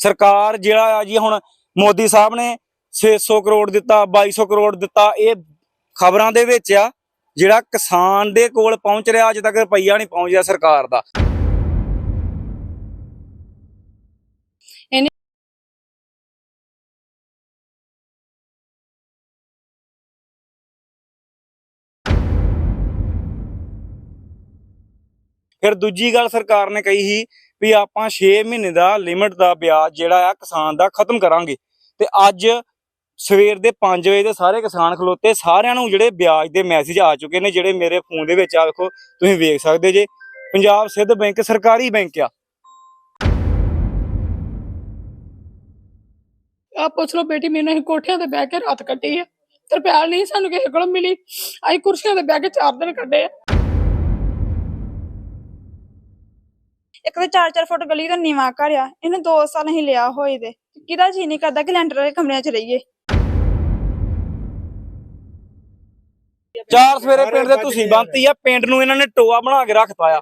ਸਰਕਾਰ ਜਿਹੜਾ ਆ ਜੀ ਹੁਣ ਮੋਦੀ ਸਾਹਿਬ ਨੇ 600 ਕਰੋੜ ਦਿੱਤਾ 2200 ਕਰੋੜ ਦਿੱਤਾ, ਇਹ ਖਬਰਾਂ ਦੇ ਵਿੱਚ ਆ, ਜਿਹੜਾ ਕਿਸਾਨ ਦੇ ਕੋਲ ਪਹੁੰਚ ਰਿਹਾ, ਅਜੇ ਤੱਕ ਰੁਪਈਆ ਨਹੀਂ ਪਹੁੰਚ ਰਿਹਾ ਸਰਕਾਰ ਦਾ। ਫਿਰ ਦੂਜੀ ਗੱਲ ਸਰਕਾਰ ਨੇ ਕਹੀ ਸੀ ਵੀ ਆਪਾਂ 6 ਮਹੀਨੇ ਦਾ ਲਿਮਟ ਦਾ ਵਿਆਜ ਜਿਹੜਾ ਆ ਕਿਸਾਨ ਦਾ ਖਤਮ ਕਰਾਂਗੇ। ਤੇ ਅੱਜ ਸਵੇਰ ਦੇ 5 ਵਜੇ ਦੇ ਸਾਰੇ ਕਿਸਾਨ ਖਲੋਤੇ, ਸਾਰਿਆਂ ਨੂੰ ਜਿਹੜੇ ਵਿਆਜ ਦੇ ਮੈਸੇਜ ਆ ਚੁੱਕੇ ਨੇ, ਜਿਹੜੇ ਮੇਰੇ ਫੋਨ ਦੇ ਵਿੱਚ ਆ ਵੇਖੋ, ਤੁਸੀਂ ਵੇਖ ਸਕਦੇ ਜੇ। ਪੰਜਾਬ ਸਿੱਧ ਬੈਂਕ ਸਰਕਾਰੀ ਬੈਂਕ ਆ। ਆ ਪੁੱਛ ਲਓ ਬੇਟੀ, ਮੈਨੂੰ ਅਸੀਂ ਕੋਠਿਆਂ ਤੇ ਬਹਿ ਕੇ ਰਾਤ ਕੱਟੀ ਆ। ਤਰਪਾਲ ਨਹੀਂ ਸਾਨੂੰ ਕਿਸੇ ਕੋਲੋਂ ਮਿਲੀ। ਅਸੀਂ ਕੁਰਸੀਆਂ ਤੇ ਬਹਿ ਕੇ ਚਾਰ ਦਿਨ ਕੱਢੇ ਆ। ਇੱਕ ਤਾਂ 4-4 ਫੁੱਟ ਗਲੀ ਦਾ ਨੀਵਾਂ ਘਰ ਆ ਇਹਨੂੰ 2 ਸਾਲ ਹੀ ਲਿਆ ਹੋਏ ਦੇ। ਕਿਹਦਾ ਜੀ ਨਹੀਂ ਕਰਦਾ ਕਿ ਲੈਂਟਰ ਵਾਲੇ ਕਮਰਿਆਂ 'ਚ ਰਹੀਏ? ਚਾਰ ਸਵੇਰੇ ਪਿੰਡ ਦੇ ਤੁਸੀਂ ਬੰਤੀ ਆ ਪਿੰਡ ਨੂੰ ਇਹਨਾਂ ਨੇ ਟੋਆ ਬਣਾ ਕੇ ਰੱਖਤਾ ਆ।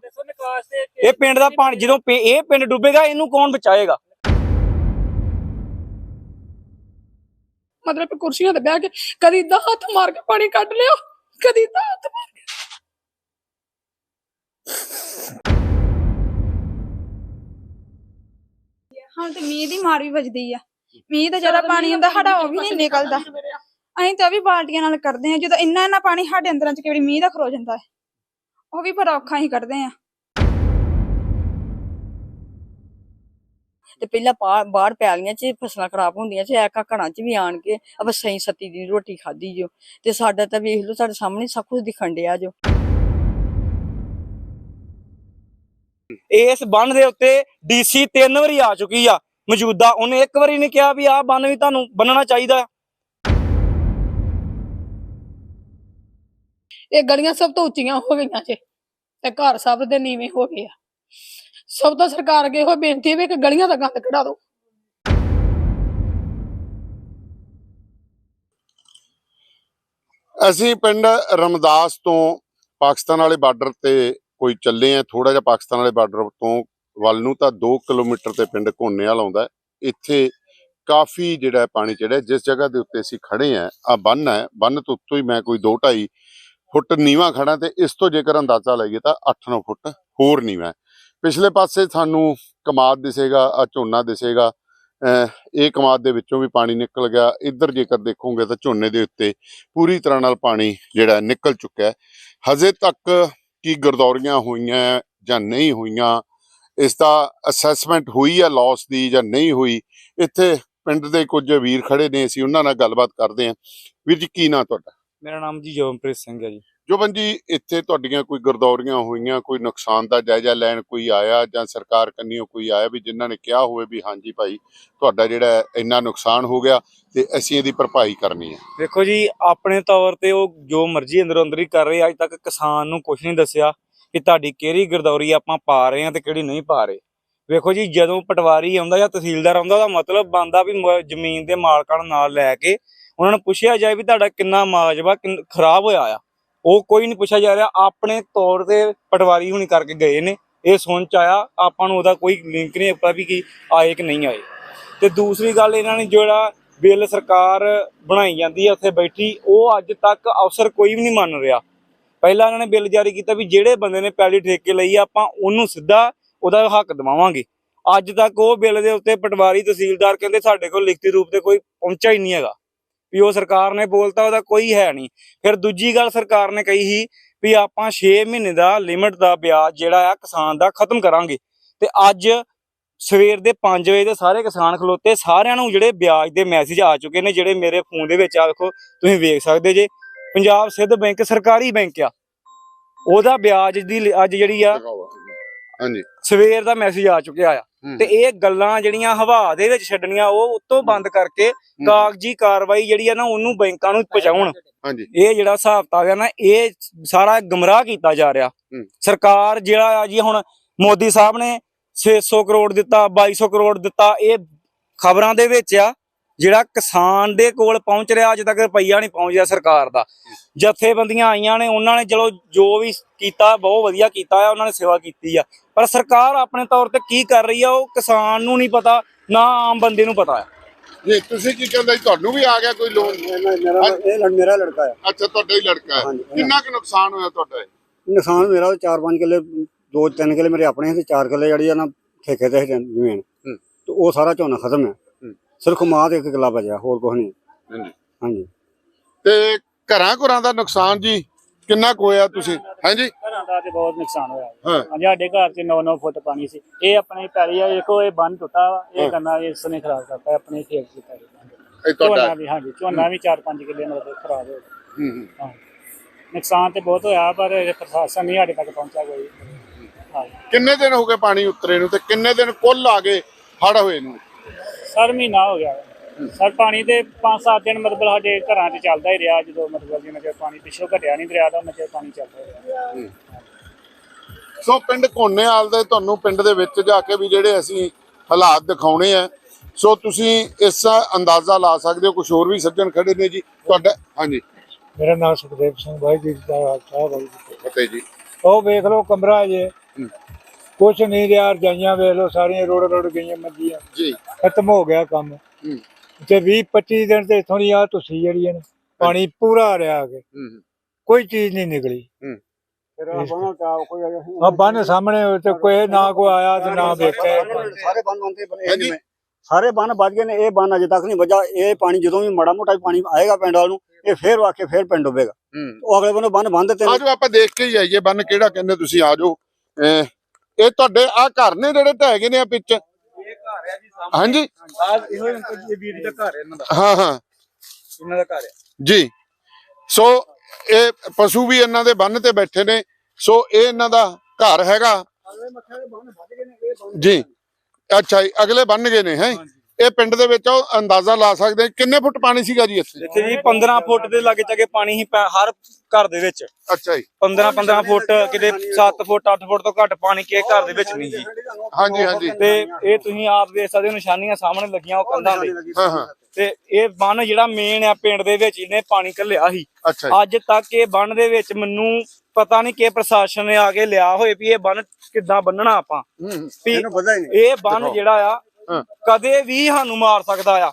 ਇਹ ਪਿੰਡ ਦਾ ਪਾਣੀ ਜਦੋਂ ਪਿ- ਇਹ ਪਿੰਡ ਡੁੱਬੇਗਾ ਇਹਨੂੰ ਕੌਣ ਬਚਾਏਗਾ? ਮਤਲਬ ਕਿ ਕੁਰਸੀਆਂ ਤੇ ਬਹਿ ਕੇ ਕਦੀ ਦਾ ਹੱਥ ਮਾਰ ਕੇ ਪਾਣੀ ਕੱਢ ਲਿਆ ਕਦੀ ਦਾ ਹੱਥ ਮਾਰ ਕੇ ਹੁਣ ਤੇ ਮੀਂਹ ਦੀ ਮਾਰ ਵੀ ਵੱਜਦੀ ਆ। ਮੀਂਹ ਦਾ ਜਿਹੜਾ ਪਾਣੀ ਹੁੰਦਾ ਸਾਡਾ ਉਹ ਵੀ ਨਹੀਂ ਨਿਕਲਦਾ। ਅਸੀਂ ਤਾਂ ਵੀ ਬਾਲਟੀਆਂ ਨਾਲ ਕਰਦੇ ਆ ਜਦੋਂ ਇੰਨਾ ਇੰਨਾ ਪਾਣੀ ਸਾਡੇ ਅੰਦਰਾਂ 'ਚ ਕਿਹੜੀ ਮੀਂਹ ਦਾ ਖਰੋ ਜਾਂਦਾ ਹੈ। ਉਹ ਵੀ ਬੜਾ ਔਖਾ ਹੀ ਕੱਢਦੇ ਆ ਤੇ ਪਹਿਲਾਂ ਪਾ- ਬਾਹਰ ਪੈਲੀਆਂ 'ਚ ਫਸਲਾਂ ਖਰਾਬ ਹੁੰਦੀਆਂ ਸੀ ਐਕਾ ਘਰਾਂ 'ਚ ਵੀ ਆਣ ਕੇ ਅਬ ਸਹੀ ਸੱਤੀ ਦੀ ਰੋਟੀ ਖਾਧੀ ਜੋ। ਤੇ ਸਾਡਾ ਤਾਂ ਵੇਖ ਲਓ ਸਾਡੇ ਸਾਹਮਣੇ ਸਭ ਕੁਝ ਦਿਖਣ ਡਿਆ ਜੋ। ਇਸ ਬੰਨ ਦੇ ਉੱਤੇ ਡੀਸੀ ਤਿੰਨ ਵਾਰੀ ਆ ਚੁੱਕੀ ਆ। ਮੌਜੂਦਾ ਉਹਨੇ ਇੱਕ ਵਾਰੀ ਨਹੀਂ ਕਿਹਾ ਵੀ ਆਹ ਬੰਨ ਵੀ ਤੁਹਾਨੂੰ ਬੰਨਣਾ ਚਾਹੀਦਾ। ਇਹ ਗਲੀਆਂ ਸਭ ਤੋਂ ਉੱਚੀਆਂ ਹੋ ਗਈਆਂ ਜੇ। ਤੇ ਘਰ ਸਭ ਦੇ ਨੀਵੇਂ ਹੋ ਗਏ ਆ। ਸਭ ਤੋਂ ਸਰਕਾਰ ਅੱਗੇ ਇਹੋ ਬੇਨਤੀ ਹੈ ਕਿ ਗਲੀਆਂ ਦਾ ਗੰਦ ਕਢਾ ਦਿਓ। ਅਸੀਂ ਪਿੰਡ ਰਮਦਾਸ ਤੋਂ ਪਾਕਿਸਤਾਨ ਵਾਲੇ ਬਾਰਡਰ ਤੇ ਕੋਈ ਚੱਲੇ ਆ ਥੋੜਾ ਜਿਹਾ ਪਾਕਿਸਤਾਨ ਵਾਲੇ ਬਾਰਡਰ ਤੋਂ ਵੱਲ ਨੂੰ ਤਾਂ 2 ਕਿਲੋਮੀਟਰ ਤੇ ਪਿੰਡ ਘੋਨੇਵਾਲ ਆਉਂਦਾ ਇੱਥੇ ਕਾਫੀ ਜਿਹੜਾ ਪਾਣੀ ਚੜਿਆ ਜਿਸ ਜਗ੍ਹਾ ਦੇ ਉੱਤੇ ਅਸੀਂ ਖੜੇ ਆ ਆ ਬੰਨ ਹੈ। ਬੰਨ ਤੋਂ ਉੱਤੋਂ ਹੀ ਮੈਂ ਕੋਈ 2.5 ਫੁੱਟ ਨੀਵਾ ਖੜਾ ਤੇ ਇਸ ਤੋਂ ਜੇਕਰ ਅੰਦਾਜ਼ਾ ਲਾਈਏ ਤਾਂ 8-9 ਫੁੱਟ ਹੋਰ ਨੀਵਾ ਹੈ। ਪਿਛਲੇ ਪਾਸੇ ਸਾਨੂੰ ਕਮਾਦ ਦਿਸੇਗਾ ਆ ਝੋਨਾ ਦਿਸੇਗਾ। ਇਹ ਕਮਾਦ ਦੇ ਵਿੱਚੋਂ ਵੀ ਪਾਣੀ ਨਿਕਲ ਗਿਆ। ਇੱਧਰ ਜੇਕਰ ਦੇਖੋਗੇ ਤਾਂ ਝੋਨੇ ਦੇ ਉੱਤੇ ਪੂਰੀ ਤਰ੍ਹਾਂ ਨਾਲ ਪਾਣੀ ਜਿਹੜਾ ਨਿਕਲ ਚੁੱਕਾ ਹੈ। ਹਜੇ ਤੱਕ ਕੀ ਗਰਦੌਰੀਆਂ ਹੋਈਆਂ ਜਾਂ ਨਹੀਂ ਹੋਈਆਂ, ਇਸ ਦਾ ਅਸੈਸਮੈਂਟ ਹੋਈ ਹੈ ਲਾਸ ਦੀ ਜਾਂ ਨਹੀਂ ਹੋਈ, ਇੱਥੇ ਪਿੰਡ ਦੇ ਕੁਝ ਵੀਰ ਖੜੇ ਨੇ, ਅਸੀਂ ਉਹਨਾਂ ਨਾਲ ਗੱਲਬਾਤ ਕਰਦੇ ਹਾਂ। ਵੀਰ ਜੀ, ਕੀ ਨਾਂ ਤੁਹਾਡਾ? ਮੇਰਾ ਨਾਮ ਜੀ ਜੋਬਨਪ੍ਰੀਤ ਸਿੰਘ ਹੈ ਜੀ। ਜੋਬਨ ਜੀ, ਇੱਥੇ ਤੁਹਾਡੀਆਂ ਕੋਈ ਗਰਦੌਰੀਆਂ ਹੋਈਆਂ, ਕੋਈ ਨੁਕਸਾਨ ਦਾ ਜਾਇਜ਼ਾ ਲੈਣ ਕੋਈ ਆਇਆ ਜਾਂ ਸਰਕਾਰ ਕੰਨੀਓ ਕੋਈ ਆਇਆ ਵੀ ਜਿਨ੍ਹਾਂ ਨੇ ਕਿਹਾ ਹੋਵੇ ਵੀ ਹਾਂਜੀ ਭਾਈ, ਤੁਹਾਡਾ ਜਿਹੜਾ ਇੰਨਾ ਨੁਕਸਾਨ ਹੋ ਗਿਆ ਤੇ ਅਸੀਂ ਇਹਦੀ ਭਰਪਾਈ ਕਰਨੀ ਹੈ? ਵੇਖੋ ਜੀ, ਆਪਣੇ ਤੌਰ ਤੇ ਉਹ ਜੋ ਮਰਜ਼ੀ ਅੰਦਰੋਂ ਅੰਦਰ ਹੀ ਕਰ ਰਹੇ, ਅੱਜ ਤੱਕ ਕਿਸਾਨ ਨੂੰ ਕੁਝ ਨਹੀਂ ਦੱਸਿਆ ਕਿ ਤੁਹਾਡੀ ਕਿਹੜੀ ਗਰਦੌਰੀ ਆਪਾਂ ਪਾ ਰਹੇ ਆ ਤੇ ਕਿਹੜੀ ਨਹੀਂ ਪਾ ਰਹੇ। ਵੇਖੋ ਜੀ, ਜਦੋਂ ਪਟਵਾਰੀ ਆਉਂਦਾ ਜਾਂ ਤਹਿਸੀਲਦਾਰ ਆਉਂਦਾ, ਉਹਦਾ ਮਤਲਬ ਬੰਦਾ ਵੀ ਜ਼ਮੀਨ ਦੇ ਮਾਲਕਾਂ ਨੂੰ ਨਾਲ ਲੈ ਕੇ ਉਹਨਾਂ ਨੂੰ ਪੁੱਛਿਆ ਜਾਏ ਵੀ ਤੁਹਾਡਾ ਕਿੰਨਾ ਮਾਜਵਾ ਖਰਾਬ ਹੋਇਆ ਆ। ਉਹ ਕੋਈ ਨਹੀਂ ਪੁੱਛਿਆ ਜਾ ਰਿਹਾ। ਆਪਣੇ ਤੌਰ ਤੇ ਪਟਵਾਰੀ ਹੁਣੀ ਕਰਕੇ ਗਏ ਨੇ। ਇਹ ਸੁਣ ਚ ਆਇਆ ਆਪਾਂ ਨੂੰ ਉਹਦਾ ਕੋਈ ਲਿੰਕ ਨਹੀਂ ਆਪਾਂ ਵੀ ਕੀ ਆਏ ਕਿ ਨਹੀਂ ਆਏ। ਤੇ ਦੂਸਰੀ ਗੱਲ ਇਹਨਾਂ ਨੇ ਜਿਹੜਾ ਬਿੱਲ ਸਰਕਾਰ ਬਣਾਈ ਜਾਂਦੀ ਹੈ ਉੱਥੇ ਬੈਠੀ ਉਹ ਅੱਜ ਤੱਕ ਅਫਸਰ ਕੋਈ ਵੀ ਨਹੀਂ ਮੰਨ ਰਿਹਾ। ਪਹਿਲਾਂ ਇਹਨਾਂ ਨੇ ਬਿੱਲ ਜਾਰੀ ਕੀਤਾ ਵੀ ਜਿਹੜੇ ਬੰਦੇ ਨੇ ਪੈਲੀ ਠੇਕੇ ਲਈ ਆ, ਆਪਾਂ ਉਹਨੂੰ ਸਿੱਧਾ ਉਹਦਾ ਹੱਕ ਦਿਵਾਵਾਂਗੇ। ਅੱਜ ਤੱਕ ਉਹ ਬਿੱਲ ਦੇ ਉੱਤੇ ਪਟਵਾਰੀ ਤਹਿਸੀਲਦਾਰ ਕਹਿੰਦੇ ਸਾਡੇ ਕੋਲ ਲਿਖਤੀ ਰੂਪ ਤੇ ਕੋਈ ਪਹੁੰਚਾ ਹੀ ਨਹੀਂ ਹੈਗਾ। ਵੀ ਉਹ ਸਰਕਾਰ ਨੇ ਬੋਲਤਾ ਉਹਦਾ ਕੋਈ ਹੈ ਨਹੀਂ। ਫਿਰ ਦੂਜੀ ਗੱਲ ਸਰਕਾਰ ਨੇ ਕਹੀ ਸੀ ਵੀ ਆਪਾਂ 6 ਮਹੀਨੇ ਦਾ ਲਿਮਟ ਦਾ ਵਿਆਜ ਜਿਹੜਾ ਆ ਕਿਸਾਨ ਦਾ ਖਤਮ ਕਰਾਂਗੇ। ਤੇ ਅੱਜ ਸਵੇਰ ਦੇ 5 ਵਜੇ ਦੇ ਸਾਰੇ ਕਿਸਾਨ ਖਲੋਤੇ ਸਾਰਿਆਂ ਨੂੰ ਜਿਹੜੇ ਵਿਆਜ ਦੇ ਮੈਸੇਜ ਆ ਚੁੱਕੇ ਨੇ ਜਿਹੜੇ ਮੇਰੇ ਫੋਨ ਦੇ ਵਿੱਚ ਆ ਵੇਖੋ ਤੁਸੀਂ ਵੇਖ ਸਕਦੇ ਜੇ। ਪੰਜਾਬ ਸਿੱਧ ਬੈਂਕ ਸਰਕਾਰੀ ਬੈਂਕ ਆ। ਉਹਦਾ ਵਿਆਜ ਦੀ ਅੱਜ ਜਿਹੜੀ ਆ ਹਾਂਜੀ। ਸਵੇਰ ਦਾ ਮੈਸੇਜ ਆ ਚੁੱਕਿਆ ਆ। ਤੇ ਇਹ ਗੱਲਾਂ ਜਿਹੜੀਆਂ ਹਵਾ ਦੇ ਵਿੱਚ ਛੱਡਣੀਆਂ ਉਹ ਉਤੋਂ ਬੰਦ ਕਰਕੇ ਕਾਗਜ਼ੀ ਕਾਰਵਾਈ ਜਿਹੜੀ ਆ ਨਾ ਉਹਨੂੰ ਬੈਂਕਾਂ ਨੂੰ ਪਹੁੰਚਾਉਣ। ਹਾਂਜੀ। ਇਹ ਜਿਹੜਾ ਹਿਸਾਬ ਆ ਨਾ ਇਹ ਸਾਰਾ ਗਮਰਾਹ ਕੀਤਾ ਜਾ ਰਿਹਾ। ਸਰਕਾਰ ਜਿਹੜਾ ਆ ਜੀ ਹੁਣ ਮੋਦੀ ਸਾਹਿਬ ਨੇ 600 ਕਰੋੜ ਦਿੱਤਾ 2200 ਕਰੋੜ ਦਿੱਤਾ ਇਹ ਖਬਰਾਂ ਦੇ ਵਿੱਚ ਆ ਜਿਹੜਾ ਕਿਸਾਨ ਦੇ ਕੋਲ ਪਹੁੰਚ ਰਿਹਾ ਅਜੇ ਤੱਕ ਰੁਪਈਆ ਨਹੀਂ ਪਹੁੰਚਿਆ ਸਰਕਾਰ ਦਾ। ਜਥੇਬੰਦੀਆਂ ਆਈਆਂ ਨੇ ਉਹਨਾਂ ਨੇ ਚਲੋ ਜੋ ਵੀ ਕੀਤਾ ਬਹੁਤ ਵਧੀਆ ਕੀਤਾ ਆ ਉਹਨਾਂ ਨੇ ਸੇਵਾ ਕੀਤੀ ਆ। ਪਰ ਸਰਕਾਰ ਆਪਣੇ ਤੌਰ ਤੇ ਕੀ ਕਰ ਰਹੀ ਆ ਉਹ ਕਿਸਾਨ ਨੂੰ ਨਹੀਂ ਪਤਾ ਨਾ ਆਮ ਬੰਦੇ ਨੂੰ ਪਤਾ ਹੈ। ਜੀ ਤੁਸੀਂ ਕੀ ਕਹਿੰਦੇ ਜੀ? ਤੁਹਾਨੂੰ ਵੀ ਆ ਗਿਆ ਕੋਈ ਲੋਨ ਮੇਰਾ ਇਹ ਲੜ- ਮੇਰਾ ਲੜਕਾ ਹੈ। ਅੱਛਾ ਤੁਹਾਡਾ ਹੀ ਲੜਕਾ ਹੈ। ਹਾਂਜੀ। ਕਿੰਨਾ ਕੁ ਨੁਕਸਾਨ ਹੋਇਆ ਤੁਹਾਡਾ ਇਹ? ਨੁਕਸਾਨ ਮੇਰਾ 4-5 ਕਿੱਲੇ ਦੋ ਤਿੰਨ ਕਿੱਲੇ ਮੇਰੇ ਆਪਣੇ ਸੀ ਤੇ 4 ਕਿੱਲੇ ਜਿਹੜੀ ਆ ਨਾ ਠੇਕੇ ਤੇ ਸੀ ਜ਼ਮੀਨ। ਹੂੰ। ਤੇ ਉਹ ਸਾਰਾ ਝੋਨਾ ਖਤਮ ਹੈ। ਹੂੰ। ਸਿਰਫ ਮਾਂ ਤੇ ਇੱਕ ਕਿੱਲਾ ਬਚਿਆ ਹੋਰ ਕੁਝ ਨਹੀਂ। ਹਾਂਜੀ। ਹਾਂਜੀ। ਤੇ ਘਰਾਂ ਘਰਾਂ ਦਾ ਨੁਕਸਾਨ ਜੀ ਕਿੰਨਾ ਕੁ ਹੋਇਆ ਤੁਸੀਂ? ਹਾਂਜੀ ਘਰਾਂ ਦਾ ਤੇ ਬਹੁਤ ਨੁਕਸਾਨ ਹੋਇਆ। ਹਾਂ। ਹਾਂਜੀ ਸਾਡੇ ਘਰ 'ਚ 9-9 ਫੁੱਟ ਪਾਣੀ ਸੀ। ਇਹ ਆਪਣੇ ਪੈਲੀ ਆ ਦੇਖੋ ਇਹ ਬੰਨ ਟੁੱਟਾ ਵਾ। ਇਹ ਗੰਨਾ ਇਸ ਨੇ ਖਰਾਬ ਕਰਤਾ ਆਪਣੇ ਖੇਤ ਦੀ ਪੈਲੀ ਇਹ ਤੁਹਾਡਾ? ਝੋਨਾ ਵੀ ਹਾਂਜੀ ਝੋਨਾ ਵੀ 4-5 ਕਿੱਲੇ ਮਤਲਬ ਖਰਾਬ ਹੋ ਗਿਆ। ਹੂੰ ਹੂੰ। ਹਾਂ। ਨੁਕਸਾਨ ਤੇ ਬਹੁਤ ਹੋਇਆ ਪਰ ਇਹ ਪ੍ਰਸ਼ਾਸਨ ਨਹੀਂ ਸਾਡੇ ਤੱਕ ਪਹੁੰਚਿਆ ਕੋਈ। ਕਿੰਨੇ ਦਿਨ ਹੋ ਗਏ ਪਾਣੀ ਉਤਰੇ ਨੂੰ ਤੇ ਕਿੰਨੇ ਦਿਨ ਕੁੱਲ ਆ ਗਏ ਹੜ ਹੋਏ ਨੂੰ? ਸਰ ਮਹੀਨਾ ਹੋ ਗਿਆ। ਸਰ ਪਾਣੀ ਤੇ 5-7 ਦਿਨ ਮਤਲਬ ਸਾਡੇ ਘਰਾਂ 'ਚ ਚੱਲਦਾ ਹੀ ਰਿਹਾ ਜਦੋਂ ਮਤਲਬ ਚਿਰ ਪਾਣੀ ਪਿੱਛੋਂ ਘਟਿਆ ਨਹੀਂ ਦਰਿਆ ਦਾ ਚਿਰ ਪਾਣੀ ਚੱਲਦਾ ਰਿਹਾ। ਸੋ ਪਿੰਡ ਕੋਨੇਵਾਲ ਦੇ ਤੁਹਾਨੂੰ ਪਿੰਡ ਦੇ ਵਿੱਚ ਜਾ ਕੇ ਵੀ ਜਿਹੜੇ ਅਸੀਂ ਹਾਲਾਤ ਦਿਖਾਉਣੇ ਆ। ਸੋ ਤੁਸੀਂ ਇਸ ਅੰਦਾਜ਼ਾ ਲਾ ਸਕਦੇ ਹੋ ਕੁਝ ਹੋਰ ਵੀ ਸੱਜਣ ਖੜੇ ਨੇ ਜੀ। ਤੁਹਾਡਾ ਹਾਂਜੀ। ਮੇਰਾ ਨਾਮ ਸੁਖਦੇਵ ਸਿੰਘ ਭਾਈ ਜੀ ਦਾ ਸਾਹਿਬ ਜੀ। ਫਤਿਹ ਜੀ। ਉਹ ਵੇਖ ਲਓ ਕਮਰਾ ਜੇ। ਕੁਛ ਨਹੀਂ ਰਿਹਾ ਰਜਾਈਆਂ ਵੇਖ ਲਓ ਸਾਰੀਆਂ ਰੋੜ ਰੋੜ ਗਈਆਂ ਮੰਜੀਆਂ। ਜੀ। ਖਤਮ ਹੋ ਗਿਆ ਕੰਮ। ਹੂੰ। ਤੇ 20 25 ਦਿਨ ਤੇ ਇਥੋਂ ਦੀ ਆ ਤੁਸੀਂ ਜਿਹੜੀ ਹੈ ਨਾ ਪਾਣੀ ਪੂਰਾ ਆ ਰਿਹਾ ਆ ਕੇ ਹੂੰ। ਕੋਈ ਚੀਜ਼ ਨਹੀਂ ਨਿਕਲੀ। ਆ ਬੰਨ ਸਾਹਮਣੇ ਤੇ ਕੋਈ ਨਾ ਕੋਈ ਆਇਆ ਤੇ ਨਾ ਵੇਖਿਆ। ਸਾਰੇ ਬੰਨ ਬੰਦੇ ਬਣੇ ਹਾਂਜੀ। ਜਿਵੇਂ ਸਾਰੇ ਬੰਨ ਵੱਜ ਗਏ ਨੇ ਇਹ ਬੰਨ ਅਜੇ ਤੱਕ ਨਹੀਂ ਵੱਜਾ ਇਹ ਪਾਣੀ ਜਦੋਂ ਵੀ ਮਾੜਾ ਮੋਟਾ ਪਾਣੀ ਆਏਗਾ ਪਿੰਡ ਵੱਲ ਨੂੰ ਇਹ ਫੇਰ ਵਾਕੇ ਫੇਰ ਪਿੰਡ ਡੁੱਬੇਗਾ ਹੂੰ। ਉਹ ਅਗਲੇ ਬੰਨੋਂ ਬੰਨ ਬੰਦ ਤੇ ਆਜੋ ਆਪਾਂ ਦੇਖ ਕੇ ਹੀ ਆਈਏ ਬੰਨ ਕਿਹੜਾ ਕਹਿੰਦੇ ਤੁਸੀਂ ਆਜੋ। ਇਹ ਤੁਹਾਡੇ ਆ ਘਰ ਨੇ ਜਿਹੜੇ ਢਹਿ ਗਏ ਨੇ ਆ ਪਿੱਛੇ? ਇਹ ਘਰ ਹੈ ਜੀ ਸਾਹਮਣੇ ਹਾਂਜੀ। ਆ ਇਹੋ ਇਹ ਵੀਰ ਦਾ ਘਰ ਹੈ ਇਹਨਾਂ ਦਾ। ਹਾਂ ਹਾਂ। ਇਹਨਾਂ ਦਾ ਘਰ ਹੈ। ਜੀ। ਸੋ ਇਹ ਪਸ਼ੂ ਵੀ ਇਹਨਾਂ ਦੇ ਬੰਨ ਤੇ ਬੈਠੇ ਨੇ ਸੋ ਇਹ ਇਹਨਾਂ ਦਾ ਘਰ ਹੈਗਾ। ਜੀ। ਅੱਛਾ ਜੀ ਅਗਲੇ ਬੰਨ ਗਏ ਨੇ ਹੈ? ਇਹ ਪਿੰਡ ਦੇ ਵਿੱਚ ਉਹ ਅੰਦਾਜ਼ਾ ਲਾ ਸਕਦੇ ਕਿੰਨੇ ਫੁੱਟ ਪਾਣੀ ਸੀਗਾ ਜੀ ਇੱਥੇ? ਇੱਥੇ ਜੀ 15 ਫੁੱਟ ਦੇ ਲਾਗੇ ਚਾਗੇ ਪਾਣੀ ਹੀ ਪੈ- ਹਰ ਘਰ ਦੇ ਵਿੱਚ। ਅੱਛਾ ਜੀ। 15 15 ਫੁੱਟ ਕਿਤੇ 7 ਫੁੱਟ 8 ਫੁੱਟ ਤੋਂ ਘੱਟ ਪਾਣੀ ਕਿਸੇ ਘਰ ਦੇ ਵਿੱਚ ਨਹੀਂ ਜੀ। ਹਾਂਜੀ ਹਾਂਜੀ। ਤੇ ਇਹ ਤੁਸੀਂ ਆਪ ਦੇਖ ਸਕਦੇ ਹੋ ਨਿਸ਼ਾਨੀਆਂ ਸਾਹਮਣੇ ਲੱਗੀਆਂ ਉਹ ਕੰਧਾਂ ਦੇ ਹਾਂ ਹਾਂ। ਤੇ ਇਹ ਬੰਨ ਜਿਹੜਾ ਮੇਨ ਆ ਪਿੰਡ ਦੇ ਵਿੱਚ ਇਹਨੇ ਪਾਣੀ ਘੱਲਿਆ ਸੀ। ਅੱਛਾ ਜੀ। ਅੱਜ ਤੱਕ ਇਹ ਬੰਨ ਦੇ ਵਿੱਚ ਮੈਨੂੰ ਪਤਾ ਨਹੀਂ ਕਿ ਪ੍ਰਸ਼ਾਸਨ ਨੇ ਆ ਕੇ ਲਿਆ ਹੋਏ ਵੀ ਇਹ ਬੰਨ ਕਿੱਦਾਂ ਬੰਨਣਾ ਆਪਾਂ। ਹੂੰ, ਹੂੰ, ਵੀ ਇਹਨੂੰ ਪਤਾ ਹੀ ਨਹੀਂ। ਇਹ ਬੰਨ ਜਿਹੜਾ ਆ। ਕਦੇ ਵੀ ਸਾਨੂੰ ਮਾਰ ਸਕਦਾ ਆ।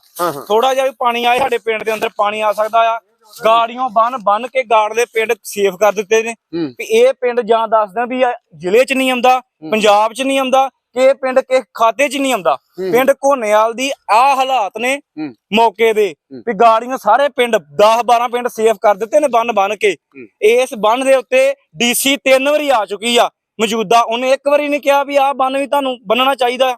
ਥੋੜਾ ਜਿਹਾ ਵੀ ਪਾਣੀ ਆਏ ਸਾਡੇ ਪਿੰਡ ਦੇ ਅੰਦਰ ਪਾਣੀ ਆ ਸਕਦਾ ਆ। ਗਾੜੀਆਂ ਬੰਨ ਬੰਨ ਕੇ ਗਾੜਲੇ ਪਿੰਡ ਸੇਫ ਕਰ ਦਿੱਤੇ ਨੇ। ਵੀ ਇਹ ਪਿੰਡ ਜਾਂ ਦੱਸਦਾ ਵੀ ਜ਼ਿਲ੍ਹੇ 'ਚ ਨਹੀਂ ਆਉਂਦਾ ਪੰਜਾਬ 'ਚ ਨਹੀਂ ਆਉਂਦਾ ਕਿ ਇਹ ਪਿੰਡ ਕਿਸ ਖਾਤੇ 'ਚ ਨਹੀਂ ਆਉਂਦਾ। ਪਿੰਡ ਘੋਨੇਵਾਲ ਦੀ ਆ ਹਾਲਾਤ ਨੇ। ਮੌਕੇ ਦੇ। ਵੀ ਗਾੜੀਆਂ ਸਾਰੇ ਪਿੰਡ 10 12 ਪਿੰਡ ਸੇਫ ਕਰ ਦਿੱਤੇ ਨੇ ਬੰਨ ਬੰਨ ਕੇ। ਇਸ ਬੰਨ ਦੇ ਉੱਤੇ ਡੀਸੀ ਤਿੰਨ ਵਾਰੀ ਆ ਚੁੱਕੀ ਆ। ਮੌਜੂਦਾ ਉਹਨੇ ਇੱਕ ਵਾਰੀ ਨਹੀਂ ਕਿਹਾ ਵੀ ਆਹ ਬੰਨ ਵੀ ਤੁਹਾਨੂੰ ਬੰਨਣਾ ਚਾਹੀਦਾ।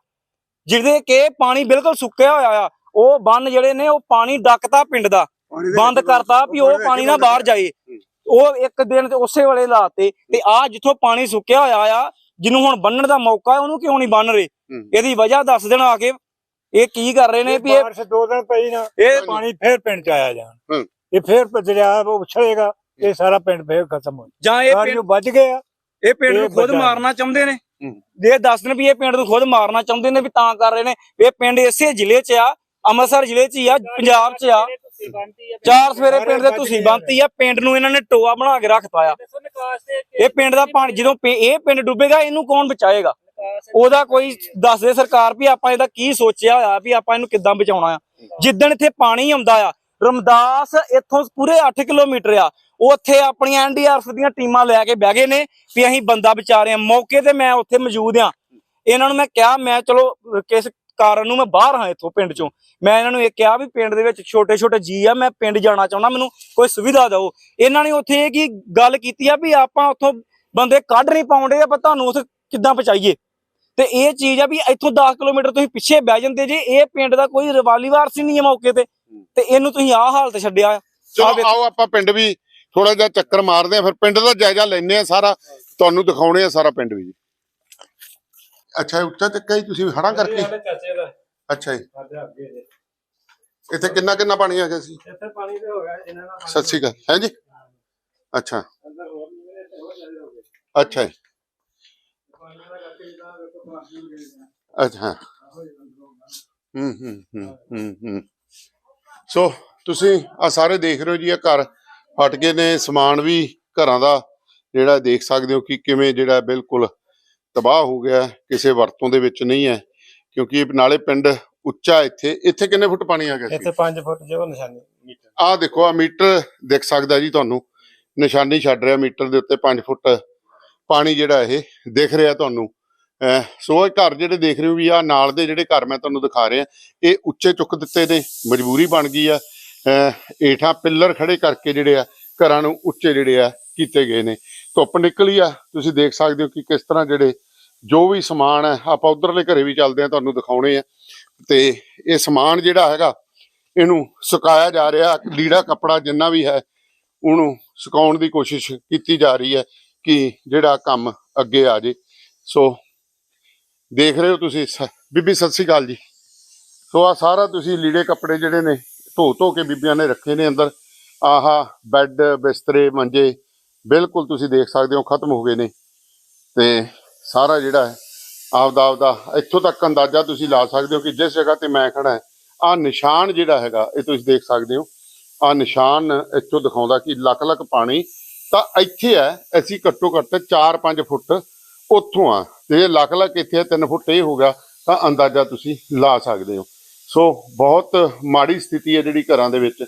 ਜਿਹਦੇ ਕਿ ਪਾਣੀ ਬਿਲਕੁਲ ਸੁੱਕਿਆ ਹੋਇਆ ਆ ਉਹ ਬੰਨ ਜਿਹੜੇ ਨੇ ਉਹ ਪਾਣੀ ਡੱਕਤਾ ਪਿੰਡ ਦਾ ਬੰਦ ਕਰਤਾ ਵੀ ਉਹ ਪਾਣੀ ਨਾ ਬਾਹਰ ਜਾਏ। ਉਹ ਇੱਕ ਦਿਨ ਤੇ ਉਸੇ ਵੇਲੇ ਲਾਤੇ ਤੇ ਆ ਜਿੱਥੋਂ ਪਾਣੀ ਸੁੱਕਿਆ ਹੋਇਆ ਆ ਜਿਹਨੂੰ ਹੁਣ ਬੰਨਣ ਦਾ ਮੌਕਾ ਹੈ ਉਹਨੂੰ ਕਿਉਂ ਨਹੀਂ ਬੰਨ ਰਹੇ। ਇਹਦੀ ਵਜ੍ਹਾ ਦੱਸ ਦੇਣ ਆ ਕੇ ਇਹ ਕੀ ਕਰ ਰਹੇ ਨੇ ਵੀ ਇਹ ਬਾਰਿਸ਼ ਦੋ ਦਿਨ ਪਈ ਨਾ ਇਹ ਪਾਣੀ ਫੇਰ ਪਿੰਡ ਚ ਆਇਆ ਜਾਣ। ਇਹ ਫੇਰ ਦਰਿਆ ਉਹ ਉਛਲੇਗਾ ਇਹ ਸਾਰਾ ਪਿੰਡ ਫੇਰ ਖਤਮ ਹੋ ਜਾਂ ਇਹ ਪਿੰਡ ਵੱਜ ਗਏ ਆ। ਇਹ ਪਿੰਡ ਨੂੰ ਖੁਦ ਮਾਰਨਾ ਚਾਹੁੰਦੇ ਨੇ? ਹੂੰ। ਦੱਸ ਦੇਣ ਵੀ ਇਹ ਪਿੰਡ ਨੂੰ ਖੁਦ ਮਾਰਨਾ ਚਾਹੁੰਦੇ ਨੇ ਵੀ ਤਾਂ ਕਰ ਰਹੇ ਨੇ ਇਹ ਪਿੰਡ ਇਸੇ ਜ਼ਿਲ੍ਹੇ 'ਚ ਆ, ਅੰਮ੍ਰਿਤਸਰ ਜ਼ਿਲ੍ਹੇ 'ਚ ਹੀ ਆ, ਪੰਜਾਬ 'ਚ ਆ। ਚਾਰ ਸਵੇਰੇ ਪਿੰਡ ਦੇ ਤੁਸੀਂ ਬੰਨਤੀ ਆ, ਪਿੰਡ ਨੂੰ ਇਹਨਾਂ ਨੇ ਟੋਆ ਬਣਾ ਕੇ ਰੱਖਤਾ ਆ। ਇਹ ਪਿੰਡ ਦਾ ਪਾਣੀ, ਜਦੋਂ ਇਹ ਪਿੰਡ ਡੁੱਬੇਗਾ, ਇਹਨੂੰ ਕੌਣ ਬਚਾਏਗਾ? ਉਹਦਾ ਕੋਈ ਦੱਸ ਦੇ ਸਰਕਾਰ ਵੀ ਆਪਾਂ ਇਹਦਾ ਕੀ ਸੋਚਿਆ ਹੋਇਆ ਵੀ ਆਪਾਂ ਇਹਨੂੰ ਕਿੱਦਾਂ ਬਚਾਉਣਾ ਆ। ਜਿੱਦਣ ਇੱਥੇ ਪਾਣੀ ਆਉਂਦਾ ਆ, ਰਮਦਾਸ ਇੱਥੋਂ ਪੂਰੇ 8 ਕਿਲੋਮੀਟਰ ਆ। ਉੱਥੇ ਆਪਣੀਆਂ ਐਨਡੀਆਰਐਫ ਦੀਆਂ ਟੀਮਾਂ ਲੈ ਕੇ ਬਹਿ ਗਏ ਨੇ ਵੀ ਅਸੀਂ ਬੰਦਾ ਰਹੇ ਹਾਂ। ਮੌਕੇ ਤੇ ਮੈਂ ਉੱਥੇ ਮੌਜੂਦ ਆ ਇਹਨਾਂ ਨੂੰ ਮੈਂ ਕਿਹਾ ਮੈਂ ਚਲੋ ਕਿਸ ਕਾਰਨ ਨੂੰ ਮੈਂ ਬਾਹਰ ਹਾਂ ਇੱਥੋਂ ਪਿੰਡ ਚੋਂ। ਮੈਂ ਇਹਨਾਂ ਨੂੰ ਇਹ ਕਿਹਾ ਵੀ ਪਿੰਡ ਦੇ ਵਿੱਚ ਛੋਟੇ ਛੋਟੇ ਜੀ ਆ ਮੈਂ ਪਿੰਡ ਜਾਣਾ ਚਾਹੁੰਦਾ ਮੈਨੂੰ ਕੋਈ ਸੁਵਿਧਾ ਦਿਓ। ਇਹਨਾਂ ਨੇ ਉੱਥੇ ਇਹ ਕੀ ਗੱਲ ਕੀਤੀ ਆ ਵੀ ਆਪਾਂ ਉੱਥੋਂ ਬੰਦੇ ਕੱਢ ਨਹੀਂ ਪਾਉਂਦੇ ਆਪਾਂ ਤੁਹਾਨੂੰ ਉੱਥੇ ਕਿੱਦਾਂ ਪਹੁੰਚਾਈਏ? ਤੇ ਇਹ ਚੀਜ਼ ਆ ਵੀ ਇੱਥੋਂ 10 ਕਿਲੋਮੀਟਰ ਤੁਸੀਂ ਪਿੱਛੇ ਬਹਿ ਜਾਂਦੇ ਜੇ ਇਹ ਪਿੰਡ ਦਾ ਕੋਈ ਰਵਾਲੀ ਵਾਰਸ ਹੀ ਨਹੀਂ ਹੈ ਮੌਕੇ ਤੇ। ਤੇ ਇਹਨੂੰ ਤੁਸੀਂ ਆਹ ਹਾਲਤ ਛੱਡਿਆ। ਆ ਚਲੋ। ਆਓ ਆਪਾਂ ਪਿੰਡ ਵੀ ਥੋੜਾ ਜਿਹਾ ਚੱਕਰ ਮਾਰਦੇ ਆ ਫਿਰ ਪਿੰਡ ਦਾ ਜਾਇਜ਼ਾ ਲੈਣੇ ਆ ਸਾਰਾ। ਤੁਹਾਨੂੰ ਦਿਖਾਉਣੇ ਆ ਸਾਰਾ ਪਿੰਡ ਵੀ। ਜੀ ਅੱਛਾ ਉੱਚਾ ਚੱਕਾ ਹੀ ਤੁਸੀਂ ਹੜਾਂ ਕਰਕੇ? ਚਾਚੇ ਦਾ। ਅੱਛਾ ਜੀ। ਸਾਡੇ ਅੱਗੇ ਜੇ ਇੱਥੇ ਕਿੰਨਾ ਕਿੰਨਾ ਪਾਣੀ ਆ ਗਿਆ ਸੀ? ਇੱਥੇ ਪਾਣੀ ਤੇ ਹੋ ਗਿਆ ਇਹਨਾਂ ਦਾ ਸਤਿ ਸ਼੍ਰੀ ਅਕਾਲ। ਹੈ ਜੀ? ਅੱਛਾ। ਅੰਦਰ ਹੋਰ ਨਹੀਂ ਤੇ ਹੋਰ ਜ਼ਿਆਦਾ ਹੋ ਗਏ। ਅੱਛਾ ਜੀ। ਪਾਣੀ ਦਾ ਕਰਕੇ ਇਦਾਂ ਵੇਖੋ ਪਾਣੀ ਹੋ ਗਿਆ ਅੱਛਾ। ਹੂੰ ਹੂੰ ਹੂੰ ਹੂੰ ਹੂੰ। ਸੋ ਤੁਸੀਂ ਆ ਸਾਰੇ ਦੇਖ ਰਹੇ ਹੋ ਜੀ ਇਹ ਘਰ। ਫਟ ਗਏ ਨੇ ਸਮਾਨ ਵੀ ਘਰਾਂ ਦਾ ਜਿਹੜਾ ਦੇਖ ਸਕਦੇ ਹੋ ਕਿ ਕਿਵੇਂ ਜਿਹੜਾ ਬਿਲਕੁਲ ਤਬਾਹ ਹੋ ਗਿਆ ਕਿਸੇ ਵਰਤੋਂ ਦੇ ਵਿੱਚ ਨਹੀਂ ਹੈ ਕਿਉਂਕਿ ਨਾਲੇ ਪਿੰਡ ਉੱਚਾ ਇੱਥੇ। ਇੱਥੇ ਕਿੰਨੇ ਫੁੱਟ ਪਾਣੀ ਆ ਗਿਆ ਇੱਥੇ 5 ਫੁੱਟ ਜੋ ਨਿਸ਼ਾਨੀ ਮੀਟਰ। ਆਹ ਦੇਖੋ ਆ ਮੀਟਰ ਦਿਖ ਸਕਦਾ ਜੀ ਤੁਹਾਨੂੰ। ਨਿਸ਼ਾਨੀ ਛੱਡ ਰਿਹਾ ਮੀਟਰ ਦੇ ਉੱਤੇ 5 ਫੁੱਟ ਪਾਣੀ ਜਿਹੜਾ ਇਹ ਦਿਖ ਰਿਹਾ ਤੁਹਾਨੂੰ। ਸੋ ਇਹ ਘਰ ਜਿਹੜੇ ਦੇਖ ਰਹੇ ਹੋ ਵੀ ਆ ਨਾਲ ਦੇ ਜਿਹੜੇ ਘਰ ਮੈਂ ਤੁਹਾਨੂੰ ਦਿਖਾ ਰਿਹਾ ਇਹ ਉੱਚੇ ਚੁੱਕ ਦਿੱਤੇ ਨੇ ਮਜਬੂਰੀ ਬਣ ਗਈ ਆ। ਏਠਾਂ ਪਿੱਲਰ ਖੜੇ ਕਰਕੇ ਜਿਹੜੇ ਆ, ਘਰਾਂ ਨੂੰ ਉੱਚੇ ਜਿਹੜੇ ਆ, ਕੀਤੇ ਗਏ ਨੇ। ਧੁੱਪ ਨਿਕਲੀ ਆ, ਤੁਸੀਂ ਦੇਖ ਸਕਦੇ ਹੋ ਕਿ ਕਿਸ ਤਰ੍ਹਾਂ ਜਿਹੜੇ ਜੋ ਵੀ ਸਮਾਨ ਹੈ ਆਪਾਂ ਉਧਰਲੇ ਘਰੇ ਵੀ ਚੱਲਦੇ ਆ, ਤੁਹਾਨੂੰ ਦਿਖਾਉਣੇ ਆ। ਤੇ ਇਹ ਸਮਾਨ ਜਿਹੜਾ ਹੈਗਾ, ਇਹਨੂੰ ਸੁਕਾਇਆ ਜਾ ਰਿਹਾ, ਲੀੜਾ ਕੱਪੜਾ ਜਿੰਨਾ ਵੀ ਹੈ, ਉਹਨੂੰ ਸੁਕਾਉਣ ਦੀ ਕੋਸ਼ਿਸ਼ ਕੀਤੀ ਜਾ ਰਹੀ ਹੈ ਕਿ ਜਿਹੜਾ ਕੰਮ ਅੱਗੇ ਆ ਜੇ। ਸੋ, ਦੇਖ ਰਹੇ ਹੋ ਤੁਸੀਂ, ਸ- ਬੀਬੀ ਸਤਿ ਸ੍ਰੀ ਅਕਾਲ ਜੀ। ਸੋ ਆ ਸਾਰਾ ਤੁਸੀਂ ਲੀੜੇ ਕੱਪੜੇ ਜਿਹੜੇ ਨੇ ਧੋ ਧੋ ਕੇ ਬੀਬੀਆਂ ਨੇ ਰੱਖੇ ਨੇ ਅੰਦਰ। ਆਹਾ, ਬੈੱਡ, ਬਿਸਤਰੇ, ਮੰਜੇ, ਬਿਲਕੁਲ ਤੁਸੀਂ ਦੇਖ ਸਕਦੇ ਹੋ, ਖਤਮ ਹੋ ਗਏ ਨੇ। ਤੇ ਸਾਰਾ ਜਿਹੜਾ ਹੈ, ਆਪਦਾ ਆਪਦਾ ਇੱਥੋਂ ਤੱਕ ਅੰਦਾਜ਼ਾ ਤੁਸੀਂ ਲਾ ਸਕਦੇ ਹੋ ਕਿ ਜਿਸ ਜਗ੍ਹਾ ਤੇ ਮੈਂ ਖੜਾ ਹਾਂ ਆ ਨਿਸ਼ਾਨ ਜਿਹੜਾ ਹੈਗਾ, ਇਹ ਤੁਸੀਂ ਦੇਖ ਸਕਦੇ ਹੋ। ਆ ਨਿਸ਼ਾਨ ਇੱਥੋਂ ਦਿਖਾਉਂਦਾ ਕਿ ਲੱਖ ਲੱਖ ਪਾਣੀ, ਤਾਂ ਇੱਥੇ ਹੈ, ਅਸੀਂ ਘੱਟੋ ਘੱਟ 4-5 ਫੁੱਟ ਉੱਥੋਂ ਆ। ਤੇ ਲੱਖ ਲੱਖ ਇੱਥੇ 3 ਫੁੱਟ ਇਹ ਹੋ ਗਿਆ, ਤਾਂ ਅੰਦਾਜ਼ਾ ਤੁਸੀਂ ਲਾ ਸਕਦੇ ਹੋ। ਸੋ ਬਹੁਤ ਮਾੜੀ ਸਥਿਤੀ ਹੈ ਜਿਹੜੀ ਘਰਾਂ ਦੇ ਵਿੱਚ।